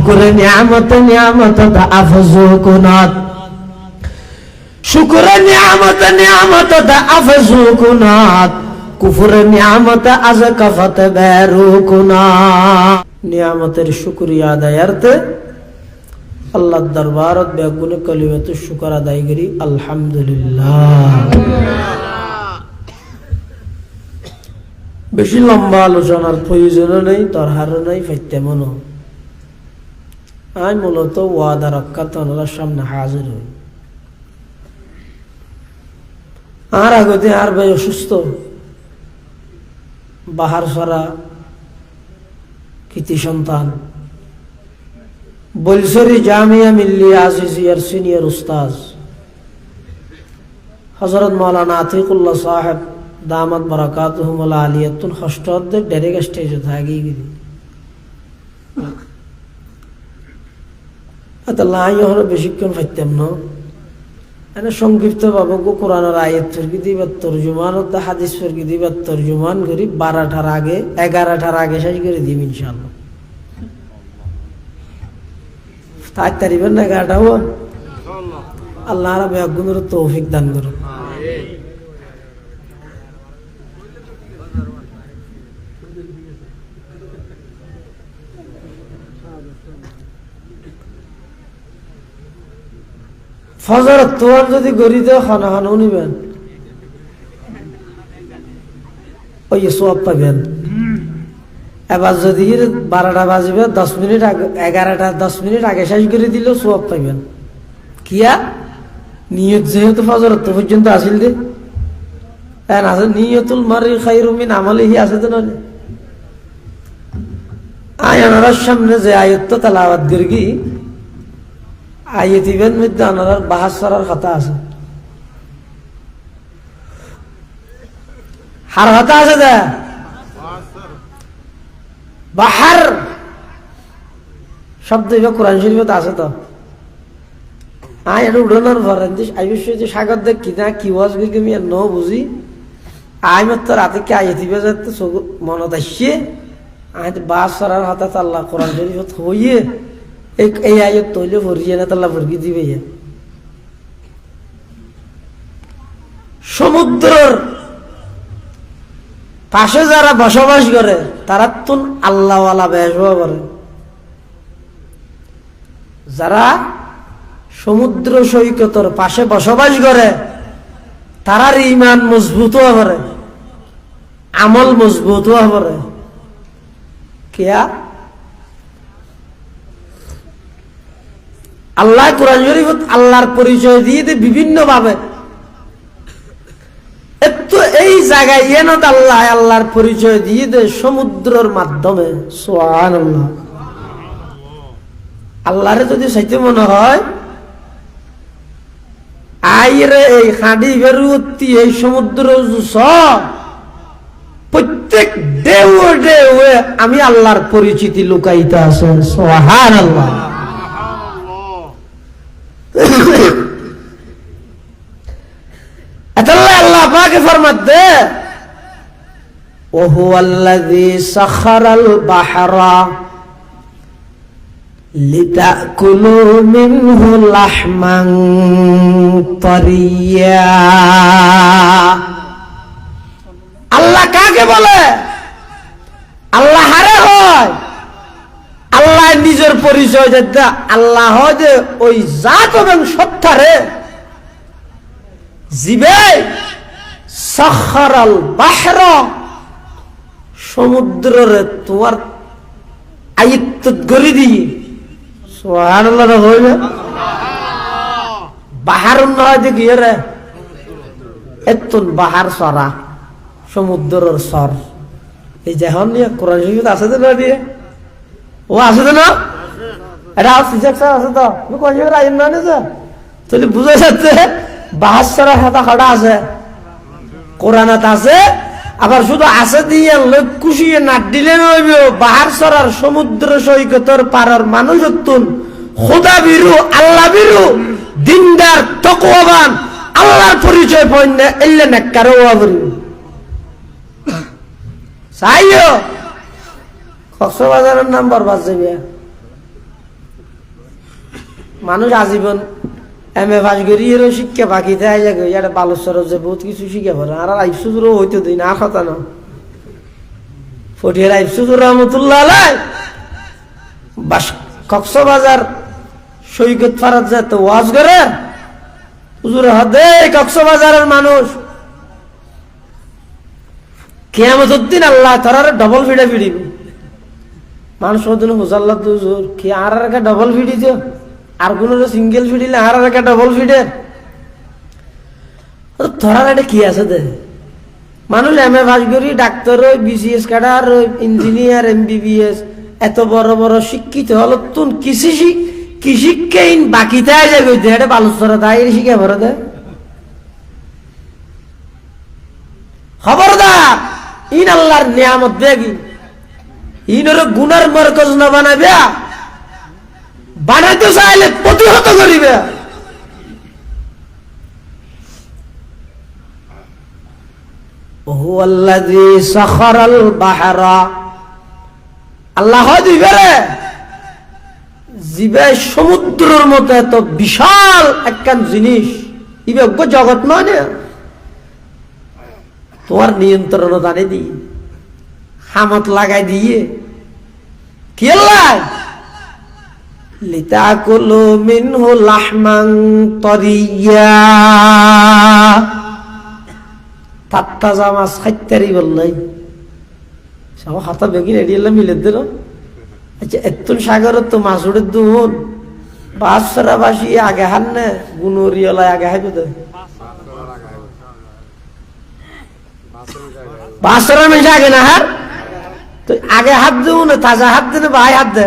শুকুরে নিয়ামত নিয়ামত আফজু কুনাত। শুকুরে নিয়ামত নিয়ামত আফজু কুনাত। কুফুরে নিয়ামত আজ কফত বেরু কুনাত। নিয়ামতের শুক্রিয়া আদায়ার্থে আল্লাহর দরবারত বেগুনে কলিমত শুকর আদায় করি, আলহামদুলিল্লাহ। বেশি লম্বা আলোচনার প্রয়োজনও নেই দরহারও নেই, ফাইতেমনও। আমি মূলত ওয়াদা রক্ষা তনরার সামনে হাজির হই। আর আগতে আর ভাই অসুস্থ, বাহার সরা কৃতি সন্তান বলসরি জামিয়া মিল্লি আজিজিয়ার সিনিয়র উস্তাজ হজরত মৌলানা আতিকুল্লাহ সাহেব দামাত বরাকাত আলিয়াতুল অর্ধেক ডেরেক স্টেজে থাকি গিরি লাই হলো বেশিক্ষণ পাইতাম না। এনে সংক্ষিপ্ত ভাবে কোরআনের আয়াত ফেরকি দিবার তর্জুমান ও হাদিস ফেরকি দিবার তর্জুমান করি, বারোটার আগে, এগারোটার আগে শেষ করে দিম ইনশাল্লাহ তাই তারিবেন না এগারোটা হো আল্লাহ আগুনের তৌফিক দান করুন ফজর তোমার যদি দেও খানা খানাও নিবেন। ওই সব পাবেন এবার যদি বারোটা বাজবে, দশ মিনিট আগে, এগারোটা, দশ মিনিট আগে শেষ করে দিলেও সব পাইবেন কিয়া? নিয়ত যেহেতু ফজর তো পর্যন্ত আসিল দে হ্যাঁ আছে, নিয়তুল মারি খাই রুমিন আমলিহি, আছে তো নয় আয়ানার সামনে যে আয়ত্ত তালাবাদ গির্গি আইয়ে দিবেন মধ্যে আনার বাহাস সরার কথা আছে। হার কথা আছে দে বাহার শব্দ কোরআন শরীফত আছে তো। আয় এটা উড়ানোর পরে আইবিশ্ব যে সাগর দেখ কি ওয়াজ গিয়ে আমি ন বুঝি। আই মাত্র রাতে কি আইয়ে দিবে যাতে মনত আসছে? আয় বাস সরার হাতে আল্লাহ কোরআন শরীফত হইয়ে এই আয়ত তৈলে ভরিয়ে না তাল্লা ভরকি দিবে সমুদ্রর পাশে যারা বসবাস করে তারা তুন আল্লাহওয়ালা করে যারা সমুদ্র সৈকতর পাশে বসবাস করে তারার ইমান মজবুত করে আমল মজবুত করে কেয়া আল্লাহ কোরআন শরীফ আল্লাহর পরিচয় দিয়ে দে বিভিন্ন ভাবে এই জায়গায় এনত আল্লাহ আল্লাহর পরিচয় দিয়ে দে সমুদ্রের মাধ্যমে। আল্লাহরে যদি চাইতে মনে হয়, আইরে এই হাঁড়ি বেরুতি এই সমুদ্র প্রত্যেক ডেউয়ে ডেউয়ে আমি আল্লাহর পরিচিতি লুকাইতে আছে। সোহান আল্লাহ আল্লাহ আল্লাহ কাকে বলে? আল্লাহ হারে হয়। আল্লাহ নিজের পরিচয় যে আল্লাহ যে ওই জাত এবং সত্তারে জিবে সখারাল বাহর, সমুদ্রের তোমার আয়ত্ত গড়ি দিয়ে সোহান হইবে বাহার নয় গিয়ে রে এতুন বাহার সরা, সমুদ্রের সর। এই নিয়ে কোরআন শরীফ আছে তো না দিয়ে? ও আছে তো না? এটা আছে তো। কোরআন শরীফ আইন না তাহলে বুঝা যাচ্ছে। বাহাত্তরের হাতা খড়া আছে, কোরআনাত আছে, আবার শুধু আছে দিয়ে লোক খুশিয়ে নাট দিলে নইব বাহার সরার সমুদ্র সৈকতর পাড়ার মানুষ তুন খোদা বিরু, আল্লাহ বিরু, দিনদার, তকওয়াবান, আল্লাহর পরিচয় পয়েন্ট এলে নেককারও আবরু চাইও, কক্সবাজারের নাম বরবাদ যাবে মানুষ আজীবন এম এ পাস করি, এরও শিক্ষা বাকি দেয় যাবে ইয়ার বালেশ্বর যে বহুত কিছু শিখে পড়ে আর আইসুদুরও হইতে দিই, না কথা না। ফটিয়ার আইসুদুর রহমতুল্লাহ আলাই বাস, কক্সবাজার সৈকত ফারাত যায় তো ওয়াজ করে। হুজুর হদে কক্সবাজারের মানুষ। কেয়ামত দিন আল্লাহ তারার ডবল ফিডে ফিডিব মানুষ ওদিন হুজাল্লা হুজুর, কি আর আর ডবল ফিডি দিও? আর কোন সিঙ্গেল ফিডিলে আর আর একটা ডবল ফিডে ধরার একটা কি আছে দে? মানুষ এম এ পাস করি, ডাক্তার ওই বিসিএস ক্যাডার ইঞ্জিনিয়ার এমবিবিএস এত বড় বড় শিক্ষিত হলো, তুন কৃষি শিখ কৃষিকেইন বাকিতে যাবে এটা বালুচরা তাই শিখে ভরে দে। খবরদার, ইন আল্লাহর নিয়ামত দেখি। ইনর গুনার মরকজ না বানাবে বানাইতে চাইলে প্রতিহত করিবে। আল্লাহ দিবে জীবে সমুদ্রের মতো এত বিশাল একখান জিনিস। ইবে জগৎ নয় তোমার নিয়ন্ত্রণ জানে দি হামত লাগাই দিয়ে। কে কি লিতাকুলু মাছ আচ্ছা এতুন সাগরের তো মাছ দুন বাসি আগে হান না গুনুরিয়লায় আগে হাইবে বাসরা মেশে আগে না হার? তো আগে হাত দেবো না, তাজা হাত দে না ভাই হাত দে।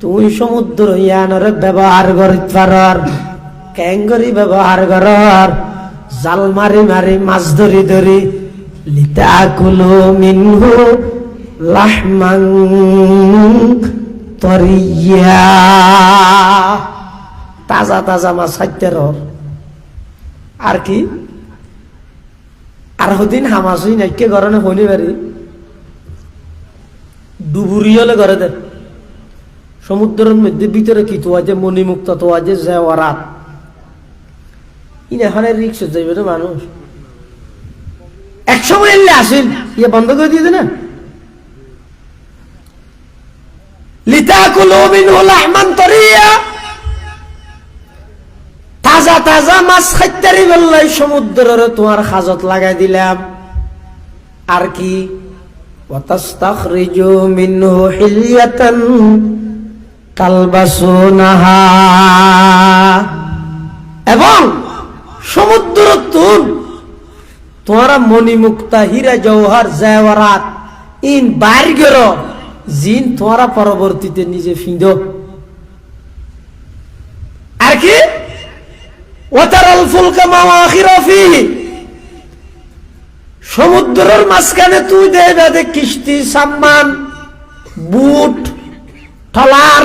তুই সমুদ্র ইয়ানরে ব্যবহার করিত পারর ক্যাঙ্গরি ব্যবহার করর, জাল মারি মারি, মাছ ধরি ধরি লিতাকুলু মিনহু লাহমান তরিয়া। তাজা তাজা মাছ খাইতে রর আর কি? আর হদিন হামাসুই নাইকে গরনে হইনি বাড়ি ডুবুরি হলে ঘরে দে সমুদ্রের মধ্যে ভিতরে কি তো আছে? মণিমুক্ত তো আছে, জেওয়ারাত। ইনে এখানে রিক্সা যাইবে রে মানুষ। আসেন ইয়ে বন্ধ করে দিয়ে না তাজা তাজা মাছ সমুদ্রের, তোমার হাজত লাগাই দিলাম। আর কি? এবং সমুদ্র তুন তোমারা মণিমুক্তা, হীরা জওহার, জেওয়ারাত, ইন বাইর গের জিন তোমারা পরবর্তীতে নিজে ফিঁদ। আর কি? ফুলকা সমুদ্রের মাঝখানে তুই দে কিস্তি, সাম্মান, বুট ট্রলার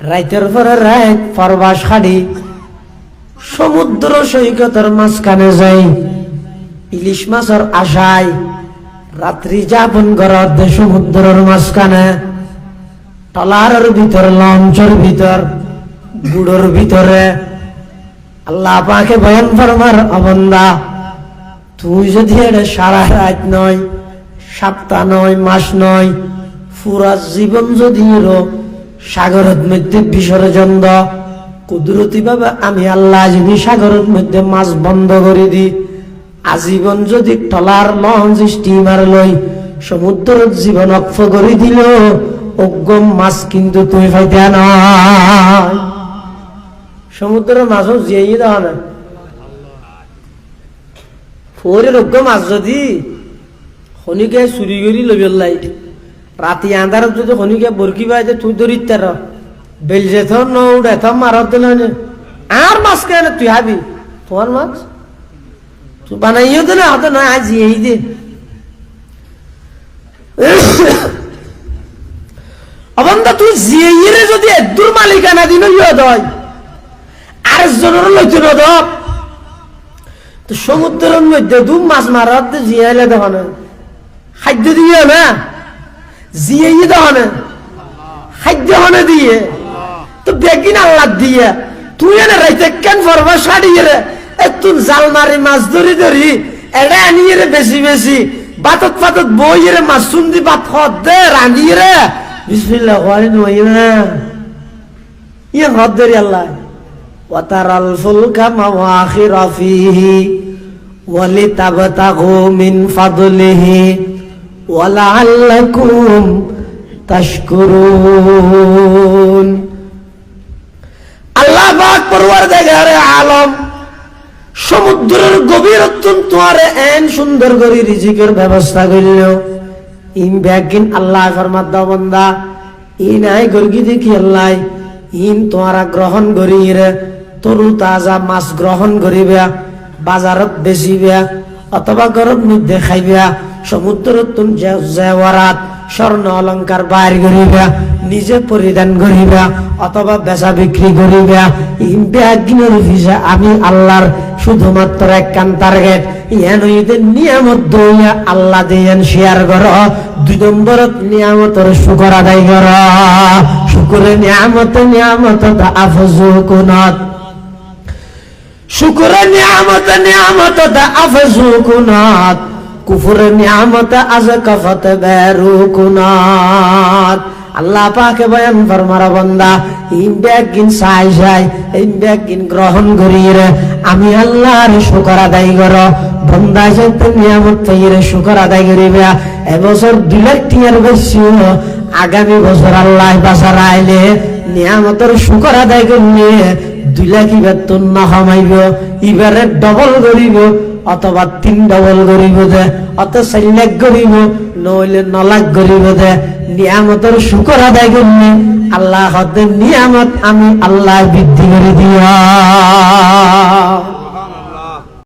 রাইতের পরে রাইত ফরবাস খাড়ি, সমুদ্র সৈকতের মাঝখানে যাই, ইলিশ মাছের আশায় রাত্রি যাপন করার সমুদ্রের মাঝখানে, টলারের ভিতর, লঞ্চের ভিতর, গুড়োর ভিতরে। আল্লাহ পাকে বয়ান ফরমার অবন্দা তুই যদি এটা সারা রাত নয়, সপ্তাহ নয়, মাস নয়, পুরা জীবন যদি সাগরের মধ্যে বিসর্জন দ কুদরতি ভাবে আমি আল্লাহ যদি সাগরের মধ্যে মাছ বন্ধ করে দিই, আজীবন যদি টলার লঞ্চ স্টিমার লই সমুদ্রের জীবন অক্ষ করে দিল অজ্ঞম মাছ কিন্তু তুই ফাইতে নয় সমুদ্রের মাছও জিয়াই দেওয়া না ফোরের অজ্ঞ মাছ যদি শনিকে চুরি কৰি লৈ পেলাই ৰাতি আন্ধাৰত যদি শনিকে বৰকি পাই যে তুই ধৰি তার বেল যেথ নৌড় এথ মারত দিল আর মাছ কেন তুই হাবি তোমার মাছ তুই বানাইও তো না হতো না আজ এই দে অবন্ধা তুই জিয়ে যদি এদুর মালিকানা দিন দয় আর জনের লইতে নদক তো সমুদ্রের মধ্যে দু মাছ মারাত জিয়াইলে দেখো না খাদ্য দিয়ে না জিয়েই দহনে খাদ্য হনে দিয়ে। তো বেগিন আল্লাহ দিয়ে। তুই এনে রাইতে কেন ফরবা সারিয়ে রে তুই জাল মারি, মাছ ধরি ধরি এটা আনিয়ে রে বেশি বেশি। বাতত পাতত বইয়ে রে মাছ সুন্দি বা ফদ দে রানিয়ে রে বিসমিল্লাহ ওয়ারি নই না। ইয়ে হদ দেরি আল্লাহ। ওয়াতারাল ফুলকা মাওয়াখিরা ফিহি, ওয়ালিতাবতাগু মিন ফাদলিহি। ওয়ালাল্লাকুম তাশকুরুন। আল্লাহ পাক পরওয়ারদিগারে আলম, সমুদ্রের গভীর অত্যন্ত আর এন সুন্দর করে রিজিকের ব্যবস্থা করিল। ইন ব্যাগিন আল্লাহ ফরমাদ বন্দা ইন আয় গর্গি দেখি আল্লাহ ইন তোমারা গ্রহণ করি তরু তাজা মাছ গ্রহণ করিবা, বাজারত বেচিবা, অথবা গরম নির্দেশ খাইবা। সমুদ্রত তুম জেওয়ারাত, স্বর্ণ অলংকার বাইর করিবা, নিজে পরিধান করিবা, অথবা বেচা বিক্রি করিবা। আমি আল্লাহর শুধুমাত্র এক কান টার্গেট ইয়ান হইতে নিয়ামত দইয়া আল্লাহ দিয়েন শেয়ার কর। দুই নম্বরত নিয়ামতর শুকর আদায় কর। শুকুরে নিয়ামত নিয়ামত আফজু কুনত। শুকুর নিয়ামত নিয়ামত আফজু কুনাত। কুফুর নিয়ামত আজ কফত বেরু কুনাত আল্লাহ পাকে বয়ান ফরমার বন্দা ইন ব্যাগিন সাই সাই ইন ব্যাগিন গ্রহণ করিয়ে আমি আল্লাহর শুকর আদায় কর। বন্দা যেতে নিয়ামত তৈরে শুকর আদায় করিবে, এবছর দুই লাখ টিয়ার বেশি আগামী বছর আল্লাহ বাসার আইলে নিয়ামতের শুকর আদায় করিয়ে দুই লাখ ইবার তোর না কমাইব ইবারে ডবল করিব। অথবা তিন ডবল গরিব দে অত চার লাখ করিব নইলে ন লাখ করিব দে নিয়ামতের শুকর আদায় করলে আল্লাহ হতে নিয়ামত আমি আল্লাহ বৃদ্ধি করে দিয়া।